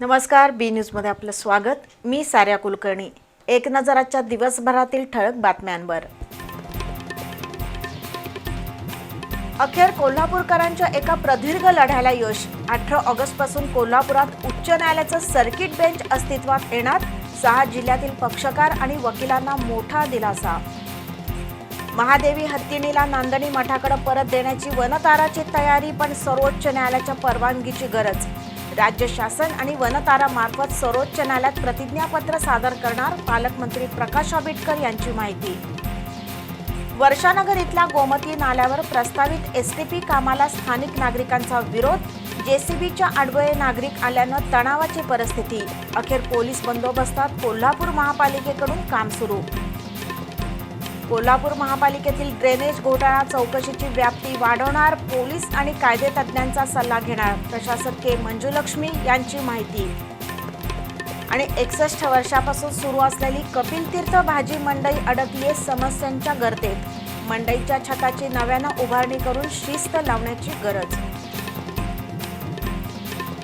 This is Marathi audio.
नमस्कार बी न्यूजमध्ये आपलं स्वागत. मी साऱ्या कुलकर्णी. एक नजराच्या दिवसभरातील ठळक बातम्यांवर. अखेर कोल्हापूरकरांच्या एका प्रदीर्घ लढ्याला यश. अठरा ऑगस्टपासून कोल्हापुरात उच्च न्यायालयाचं सर्किट बेंच अस्तित्वात येणार सहा जिल्ह्यातील पक्षकार आणि वकिलांना मोठा दिलासा. महादेवी हत्तीणीला नांदणी मठाकडे परत देण्याची वनताराची तयारी पण सर्वोच्च न्यायालयाच्या परवानगीची गरज. राज्य शासन आणि वनतारा मार्फत सर्वोच्च न्यायालयात प्रतिज्ञापत्र सादर करणार पालकमंत्री प्रकाश आंबेडकर यांची माहिती. वर्षानगर इथल्या गोमती नाल्यावर प्रस्तावित एस पी कामाला स्थानिक नागरिकांचा विरोध जेसीबीच्या आडवळे नागरिक आल्यानं तणावाची परिस्थिती. अखेर पोलीस बंदोबस्तात कोल्हापूर महापालिकेकडून काम सुरू. कोल्हापूर महापालिकेतील ड्रेनेज घोटाळा चौकशीची व्याप्ती वाढवणार पोलीस आणि कायदेतज्ज्ञांचा सल्ला घेणार. प्रशासक के. मंजुलक्ष्मी यांची माहिती. आणि एकसष्ट वर्षापासून सुरू असलेली कपिल तीर्थ भाजी मंडई अडकलीये समस्यांच्या गर्तेत. मंडईच्या छताची नव्यानं उभारणी करून शिस्त लावण्याची गरज